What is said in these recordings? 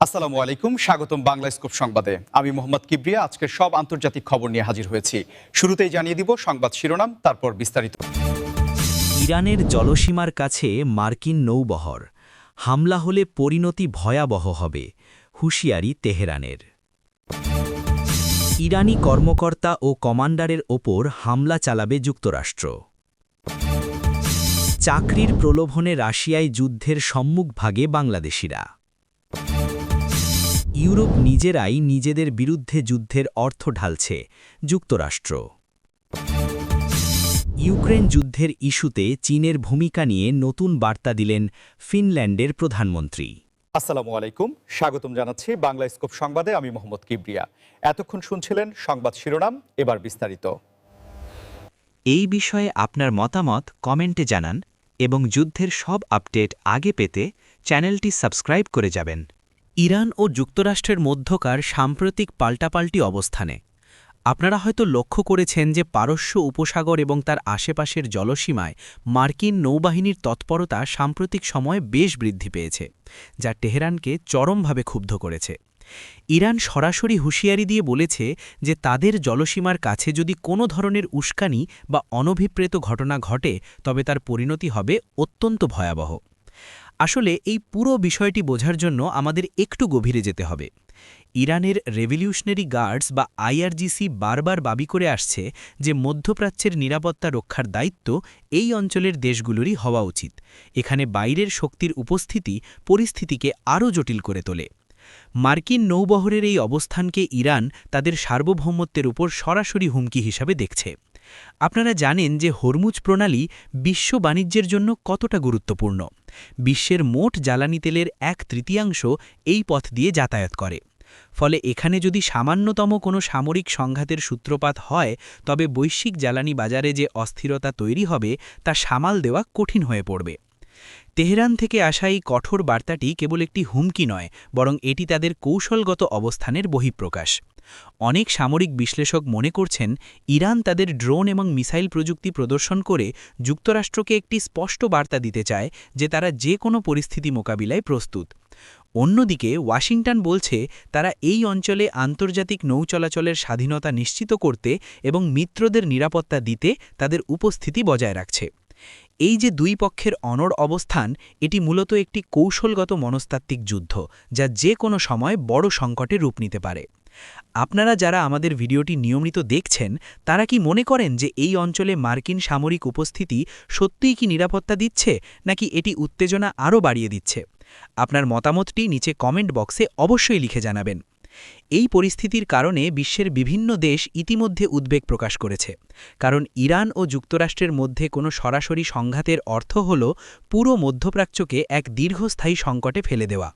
আসসালামু আলাইকুম, স্বাগতম বাংলা স্কোপ সংবাদে। আমি মোহাম্মদ কিবরিয়া আজকের সব আন্তর্জাতিক খবর নিয়ে হাজির হয়েছি। শুরুতেই জানিয়ে দিব সংবাদ শিরোনাম, তারপর বিস্তারিত। ইরানের জলসীমার কাছে মার্কিন নৌবহর। হামলা হলে পরিণতি ভয়াবহ হবে, হুঁশিয়ারি তেহরানের। ইরানি কর্মকর্তা ও কমান্ডারের ওপর হামলা চালাবে যুক্তরাষ্ট্র। চাকরির প্রলোভনে রাশিয়ায় যুদ্ধের সম্মুখভাগে বাংলাদেশিরা। ইউরোপ নিজেরাই নিজেদের বিরুদ্ধে যুদ্ধের অর্থ ঢালছে যুক্তরাষ্ট্র। ইউক্রেন যুদ্ধের ইস্যুতে চীনের ভূমিকা নিয়ে নতুন বার্তা দিলেন ফিনল্যান্ডের প্রধানমন্ত্রী। আসসালামু আলাইকুম স্বাগতম জানাচ্ছি বাংলা স্কোপ সংবাদে আমি মোহাম্মদ কিবরিয়া। এতক্ষণ শুনছিলেন সংবাদ শিরোনাম এবার বিস্তারিত। এই বিষয়ে আপনার মতামত কমেন্টে জানান এবং যুদ্ধের সব আপডেট আগে পেতে চ্যানেলটি সাবস্ক্রাইব করে যাবেন। ইরান ও যুক্তরাষ্ট্রের মধ্যকার সাম্প্রতিক পাল্টাপাল্টি অবস্থানে। আপনারা হয়তো লক্ষ্য করেছেন যে পারস্য উপসাগর এবং তার আশেপাশের জলসীমায় মার্কিন নৌবাহিনীর তৎপরতা সাম্প্রতিক সময়ে বেশ বৃদ্ধি পেয়েছে, যা তেহরানকে চরমভাবে ক্ষুব্ধ করেছে। ইরান সরাসরি হুঁশিয়ারি দিয়ে বলেছে যে তাদের জলসীমার কাছে যদি কোনো ধরনের উস্কানি বা অনভিপ্রেত ঘটনা ঘটে, তবে তার পরিণতি হবে অত্যন্ত ভয়াবহ। আসলে এই পুরো বিষয়টি বোঝার জন্য আমাদের একটু গভীরে যেতে হবে। ইরানের রেভলিউশনারি গার্ডস বা আইআরজিসি বারবার দাবি করে আসছে যে মধ্যপ্রাচ্যের নিরাপত্তা রক্ষার দায়িত্ব এই অঞ্চলের দেশগুলোরই হওয়া উচিত। এখানে বাইরের শক্তির উপস্থিতি পরিস্থিতিকে আরও জটিল করে তোলে। মার্কিন নৌবহরের এই অবস্থানকে ইরান তাদের সার্বভৌমত্বের উপর সরাসরি হুমকি হিসাবে দেখছে। আপনারা জানেন যে হরমুজ প্রণালী বিশ্ব বাণিজ্যের জন্য কতটা গুরুত্বপূর্ণ। বিশ্বের মোট জ্বালানি তেলের এক তৃতীয়াংশ এই পথ দিয়ে যাতায়াত করে। ফলে এখানে যদি সামান্যতম কোনো সামরিক সংঘাতের সূত্রপাত হয়, তবে বৈশ্বিক জ্বালানি বাজারে যে অস্থিরতা তৈরি হবে, তা সামাল দেওয়া কঠিন হয়ে পড়বে। তেহরান থেকে আসা এই কঠোর বার্তাটি কেবল একটি হুমকি নয়, বরং এটি তাদের কৌশলগত অবস্থানের বহিঃপ্রকাশ। অনেক সামরিক বিশ্লেষক মনে করছেন, ইরান তাদের ড্রোন এবং মিসাইল প্রযুক্তি প্রদর্শন করে যুক্তরাষ্ট্রকে একটি স্পষ্ট বার্তা দিতে চায় যে তারা যে কোনো পরিস্থিতি মোকাবিলায় প্রস্তুত। অন্যদিকে, ওয়াশিংটন বলছে, তারা এই অঞ্চলে আন্তর্জাতিক নৌ চলাচলের স্বাধীনতা নিশ্চিত করতে এবং মিত্রদের নিরাপত্তা দিতে তাদের উপস্থিতি বজায় রাখছে। এই যে দুই পক্ষের অনড় অবস্থান, এটি মূলত একটি কৌশলগত মনস্তাত্ত্বিক যুদ্ধ, যা যে কোনো সময় বড় সংকটে রূপ নিতে পারে। আপনারা যারা আমাদের ভিডিওটি নিয়মিত দেখছেন, তারা কি মনে করেন যে এই অঞ্চলে মার্কিন সামরিক উপস্থিতি সত্যিই কি নিরাপত্তা দিচ্ছে, নাকি এটি উত্তেজনা আরও বাড়িয়ে দিচ্ছে? আপনার মতামতটি নিচে কমেন্ট বক্সে অবশ্যই লিখে জানাবেন। এই পরিস্থিতির কারণে বিশ্বের বিভিন্ন দেশ ইতিমধ্যে উদ্বেগ প্রকাশ করেছে। কারণ ইরান ও যুক্তরাষ্ট্রের মধ্যে কোনো সরাসরি সংঘাতের অর্থ হল পুরো মধ্যপ্রাচ্যকে এক দীর্ঘস্থায়ী সংকটে ফেলে দেওয়া।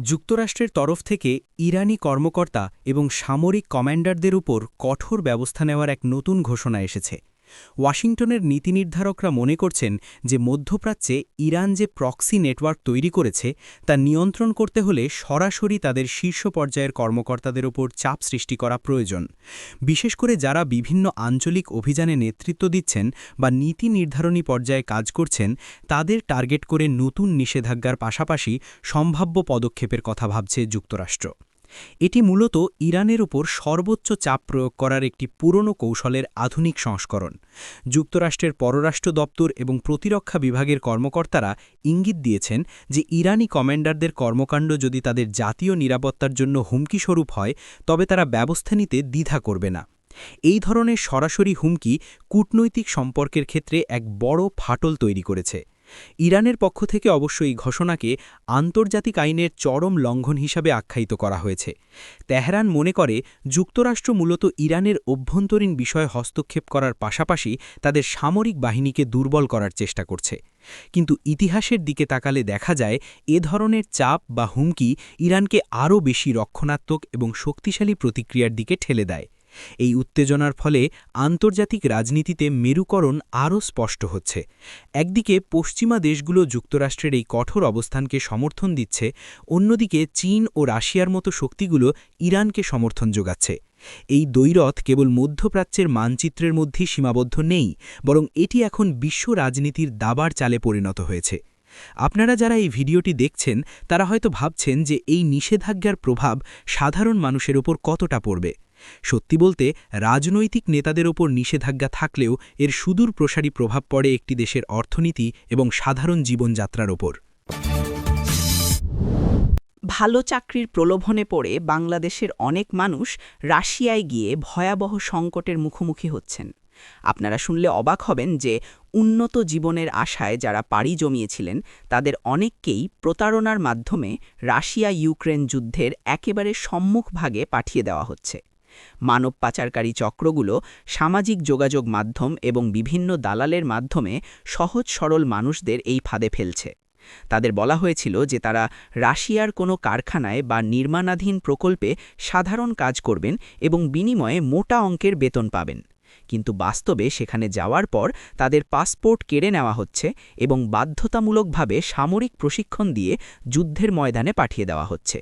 যুক্তরাষ্ট্রের তরফ থেকে ইরানি কর্মকর্তা এবং সামরিক কমান্ডারদের উপর কঠোর ব্যবস্থা নেওয়ার এক নতুন ঘোষণা এসেছে। ওয়াশিংটনের নীতি নির্ধারকরা মনে করছেন যে মধ্যপ্রাচ্যে ইরান যে প্রক্সি নেটওয়ার্ক তৈরি করেছে, তা নিয়ন্ত্রণ করতে হলে সরাসরি তাদের শীর্ষ পর্যায়ের কর্মকর্তাদের ওপর চাপ সৃষ্টি করা প্রয়োজন। বিশেষ করে যারা বিভিন্ন আঞ্চলিক অভিযানে নেতৃত্ব দিচ্ছেন বা নীতি নির্ধারণী পর্যায়ে কাজ করছেন, তাদের টার্গেট করে নতুন নিষেধাজ্ঞার পাশাপাশি সম্ভাব্য পদক্ষেপের কথা ভাবছে যুক্তরাষ্ট্র। এটি মূলত ইরানের উপর সর্বোচ্চ চাপ প্রয়োগ করার একটি পুরনো কৌশলের আধুনিক সংস্করণ। যুক্তরাষ্ট্রের পররাষ্ট্র দপ্তর এবং প্রতিরক্ষা বিভাগের কর্মকর্তারা ইঙ্গিত দিয়েছেন যে ইরানি কমান্ডারদের কর্মকাণ্ড যদি তাদের জাতীয় নিরাপত্তার জন্য হুমকিস্বরূপ হয়, তবে তারা ব্যবস্থা নিতে দ্বিধা করবে না। এই ধরনের সরাসরি হুমকি কূটনৈতিক সম্পর্কের ক্ষেত্রে এক বড় ফাটল তৈরি করেছে। ইরানের পক্ষ থেকে অবশ্য এই ঘোষণাকে আন্তর্জাতিক আইনের চরম লঙ্ঘন হিসাবে আখ্যায়িত করা হয়েছে। তেহরান মনে করে, যুক্তরাষ্ট্র মূলত ইরানের অভ্যন্তরীণ বিষয়ে হস্তক্ষেপ করার পাশাপাশি তাদের সামরিক বাহিনীকে দুর্বল করার চেষ্টা করছে। কিন্তু ইতিহাসের দিকে তাকালে দেখা যায়, এ ধরনের চাপ বা হুমকি ইরানকে আরও বেশি রক্ষণাত্মক এবং শক্তিশালী প্রতিক্রিয়ার দিকে ঠেলে দেয়। এই উত্তেজনার ফলে আন্তর্জাতিক রাজনীতিতে মেরুকরণ আরও স্পষ্ট হচ্ছে। একদিকে পশ্চিমা দেশগুলো যুক্তরাষ্ট্রের এই কঠোর অবস্থানকে সমর্থন দিচ্ছে, অন্যদিকে চীন ও রাশিয়ার মতো শক্তিগুলো ইরানকে সমর্থন যোগাচ্ছে। এই দ্বৈরথ কেবল মধ্যপ্রাচ্যের মানচিত্রের মধ্যেই সীমাবদ্ধ নেই, বরং এটি এখন বিশ্ব রাজনীতির দাবার চালে পরিণত হয়েছে। আপনারা যারা এই ভিডিওটি দেখছেন, তারা হয়তো ভাবছেন যে এই নিষেধাজ্ঞার প্রভাব সাধারণ মানুষের ওপর কতটা পড়বে। সত্যি বলতে, রাজনৈতিক নেতাদের ওপর নিষেধাজ্ঞা থাকলেও এর সুদূর প্রসারী প্রভাব পড়ে একটি দেশের অর্থনীতি এবং সাধারণ জীবনযাত্রার ওপর। ভালো চাকরির প্রলোভনে পড়ে বাংলাদেশের অনেক মানুষ রাশিয়ায় গিয়ে ভয়াবহ সংকটের মুখোমুখি হচ্ছেন। আপনারা শুনলে অবাক হবেন যে, উন্নত জীবনের আশায় যারা পাড়ি জমিয়েছিলেন, তাদের অনেককেই প্রতারণার মাধ্যমে রাশিয়া ইউক্রেন যুদ্ধের একেবারে সম্মুখভাগে পাঠিয়ে দেওয়া হচ্ছে। মানব পাচারকারী চক্রগুলো সামাজিক যোগাযোগ মাধ্যম এবং বিভিন্ন দালালের মাধ্যমে সহজ সরল মানুষদের এই ফাঁদে ফেলছে। তাদের বলা হয়েছিল যে তারা রাশিয়ার কোনো কারখানায় বা নির্মাণাধীন প্রকল্পে সাধারণ কাজ করবেন এবং বিনিময়ে মোটা অঙ্কের বেতন পাবেন। কিন্তু বাস্তবে সেখানে যাওয়ার পর তাদের পাসপোর্ট কেড়ে নেওয়া হচ্ছে এবং বাধ্যতামূলকভাবে সামরিক প্রশিক্ষণ দিয়ে যুদ্ধের ময়দানে পাঠিয়ে দেওয়া হচ্ছে।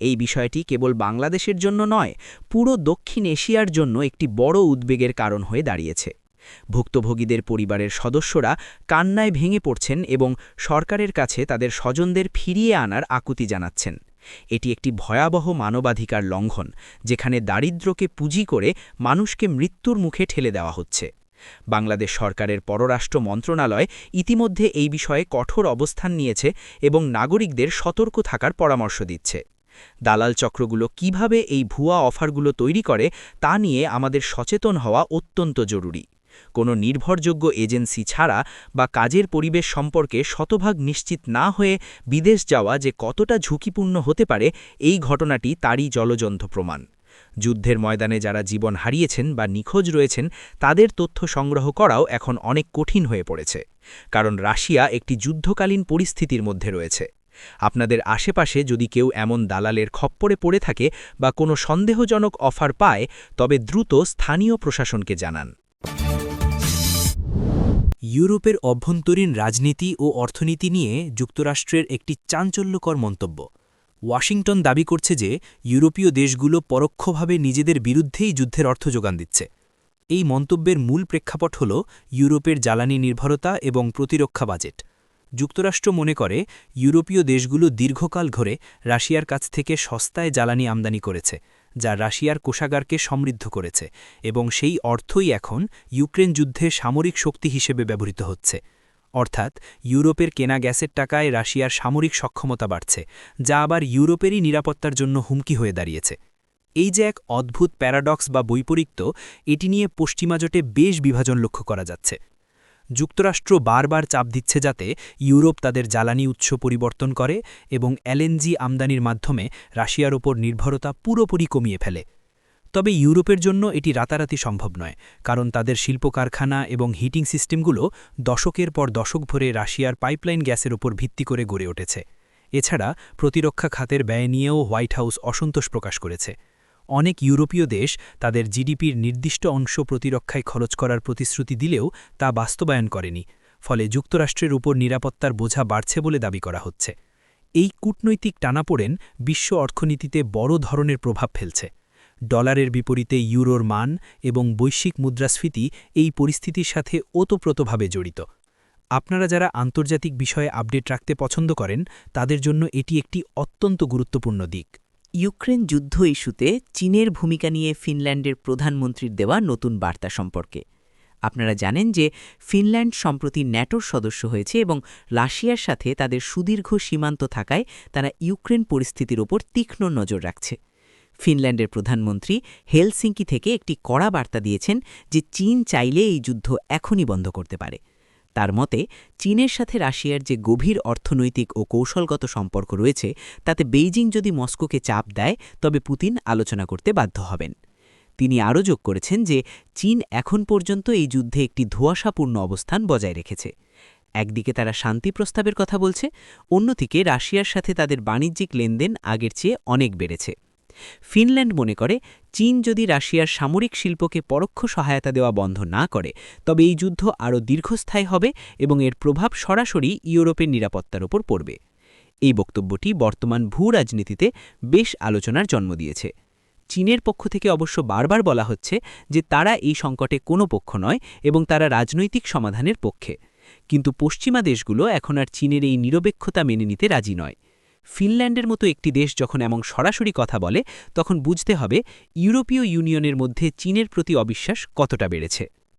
এই বিষয়টি কেবল বাংলাদেশের জন্য নয়, পুরো দক্ষিণ এশিয়ার জন্য একটি বড় উদ্বেগের কারণ হয়ে দাঁড়িয়েছে। ভুক্তভোগীদের পরিবারের সদস্যরা কান্নায় ভেঙে পড়ছেন এবং সরকারের কাছে তাদের স্বজনদের ফিরিয়ে আনার আকুতি জানাচ্ছেন। এটি একটি ভয়াবহ মানবাধিকার লঙ্ঘন, যেখানে দারিদ্র্যকে পুঁজি করে মানুষকে মৃত্যুর মুখে ঠেলে দেওয়া হচ্ছে। বাংলাদেশ সরকারের পররাষ্ট্র মন্ত্রণালয় ইতিমধ্যে এই বিষয়ে কঠোর অবস্থান নিয়েছে এবং নাগরিকদের সতর্ক থাকার পরামর্শ দিচ্ছে। দালাল চক্রগুলো কীভাবে এই ভুয়া অফারগুলো তৈরি করে তা নিয়ে আমাদের সচেতন হওয়া অত্যন্ত জরুরি। কোনো নির্ভরযোগ্য এজেন্সি ছাড়া বা কাজের পরিবেশ সম্পর্কে শতভাগ নিশ্চিত না হয়ে বিদেশ যাওয়া যে কতটা ঝুঁকিপূর্ণ হতে পারে, এই ঘটনাটি তারই জলজন্ত প্রমাণ। যুদ্ধের ময়দানে যারা জীবন হারিয়েছেন বা নিখোঁজ রয়েছেন, তাদের তথ্য সংগ্রহ করাও এখন অনেক কঠিন হয়ে পড়েছে। কারণ রাশিয়া একটি যুদ্ধকালীন পরিস্থিতির মধ্যে রয়েছে। আপনাদের আশেপাশে যদি কেউ এমন দালালের খপ্পরে পড়ে থাকে বা কোনো সন্দেহজনক অফার পায়, তবে দ্রুত স্থানীয় প্রশাসনকে জানান। ইউরোপের অভ্যন্তরীণ রাজনীতি ও অর্থনীতি নিয়ে যুক্তরাষ্ট্রের একটি চাঞ্চল্যকর মন্তব্য। ওয়াশিংটন দাবি করছে যে, ইউরোপীয় দেশগুলো পরোক্ষভাবে নিজেদের বিরুদ্ধেই যুদ্ধের অর্থ যোগান দিচ্ছে। এই মন্তব্যের মূল প্রেক্ষাপট হল ইউরোপের জ্বালানি নির্ভরতা এবং প্রতিরক্ষা বাজেট। যুক্তরাষ্ট্র মনে করে, ইউরোপীয় দেশগুলো দীর্ঘকাল ধরে রাশিয়ার কাছ থেকে সস্তায় জ্বালানি আমদানি করেছে, যা রাশিয়ার কোষাগারকে সমৃদ্ধ করেছে এবং সেই অর্থই এখন ইউক্রেন যুদ্ধে সামরিক শক্তি হিসেবে ব্যবহৃত হচ্ছে। অর্থাৎ, ইউরোপের কেনা গ্যাসের টাকায় রাশিয়ার সামরিক সক্ষমতা বাড়ছে, যা আবার ইউরোপেরই নিরাপত্তার জন্য হুমকি হয়ে দাঁড়িয়েছে। এই যে এক অদ্ভুত প্যারাডক্স বা বৈপরীত্য, এটি নিয়ে পশ্চিমাজোটে বেশ বিভাজন লক্ষ্য করা যাচ্ছে। যুক্তরাষ্ট্র বারবার চাপ দিচ্ছে যাতে ইউরোপ তাদের জ্বালানি উৎস পরিবর্তন করে এবং এলএনজি আমদানির মাধ্যমে রাশিয়ার ওপর নির্ভরতা পুরোপুরি কমিয়ে ফেলে। তবে ইউরোপের জন্য এটি রাতারাতি সম্ভব নয়, কারণ তাদের শিল্প কারখানা এবং হিটিং সিস্টেমগুলো দশকের পর দশক ভরে রাশিয়ার পাইপলাইন গ্যাসের ওপর ভিত্তি করে গড়ে উঠেছে। এছাড়া প্রতিরক্ষা খাতের ব্যয় নিয়েও হোয়াইট হাউস অসন্তোষ প্রকাশ করেছে। অনেক ইউরোপীয় দেশ তাদের জিডিপির নির্দিষ্ট অংশ প্রতিরক্ষায় খরচ করার প্রতিশ্রুতি দিলেও তা বাস্তবায়ন করেনি, ফলে যুক্তরাষ্ট্রের উপর নিরাপত্তার বোঝা বাড়ছে বলে দাবি করা হচ্ছে। এই কূটনৈতিক টানাপোড়েন বিশ্ব অর্থনীতিতে বড় ধরনের প্রভাব ফেলছে। ডলারের বিপরীতে ইউরোর মান এবং বৈশ্বিক মুদ্রাস্ফীতি এই পরিস্থিতির সাথে ওতপ্রোতভাবে জড়িত। আপনারা যারা আন্তর্জাতিক বিষয়ে আপডেট রাখতে পছন্দ করেন, তাদের জন্য এটি একটি অত্যন্ত গুরুত্বপূর্ণ দিক। ইউক্রেন যুদ্ধ ইস্যুতে চীনের ভূমিকা নিয়ে ফিনল্যান্ডের প্রধানমন্ত্রীর দেওয়া নতুন বার্তা সম্পর্কে। আপনারা জানেন যে ফিনল্যান্ড সম্প্রতি ন্যাটোর সদস্য হয়েছে এবং রাশিয়ার সাথে তাদের সুদীর্ঘ সীমান্ত থাকায় তারা ইউক্রেন পরিস্থিতির ওপর তীক্ষ্ণ নজর রাখছে। ফিনল্যান্ডের প্রধানমন্ত্রী হেলসিঙ্কি থেকে একটি কড়া বার্তা দিয়েছেন যে চীন চাইলে এই যুদ্ধ এখনই বন্ধ করতে পারে। তার মতে, চীনের সাথে রাশিয়ার যে গভীর অর্থনৈতিক ও কৌশলগত সম্পর্ক রয়েছে, তাতে বেইজিং যদি মস্কোকে চাপ দেয়, তবে পুতিন আলোচনা করতে বাধ্য হবেন। তিনি আরও যোগ করেছেন যে, চীন এখন পর্যন্ত এই যুদ্ধে একটি ধোঁয়াশাপূর্ণ অবস্থান বজায় রেখেছে। একদিকে তারা শান্তি প্রস্তাবের কথা বলছে, অন্যদিকে রাশিয়ার সাথে তাদের বাণিজ্যিক লেনদেন আগের চেয়ে অনেক বেড়েছে। ফিনল্যান্ড মনে করে, চীন যদি রাশিয়ার সামরিক শিল্পকে পরোক্ষ সহায়তা দেওয়া বন্ধ না করে, তবে এই যুদ্ধ আরও দীর্ঘস্থায়ী হবে এবং এর প্রভাব সরাসরি ইউরোপের নিরাপত্তার ওপর পড়বে। এই বক্তব্যটি বর্তমান ভূ রাজনীতিতে বেশ আলোচনার জন্ম দিয়েছে। চীনের পক্ষ থেকে অবশ্য বারবার বলা হচ্ছে যে তারা এই সংকটে কোনো পক্ষ নয় এবং তারা রাজনৈতিক সমাধানের পক্ষে। কিন্তু পশ্চিমা দেশগুলো এখন আর চীনের এই নিরপেক্ষতা মেনে নিতে রাজি নয়। ফিনল্যান্ডের মতো একটি দেশ যখন এমন সরাসরি কথা বলে, তখন বুঝতে হবে ইউরোপীয় ইউনিয়নের মধ্যে চীনের প্রতি অবিশ্বাস কতটা বেড়েছে।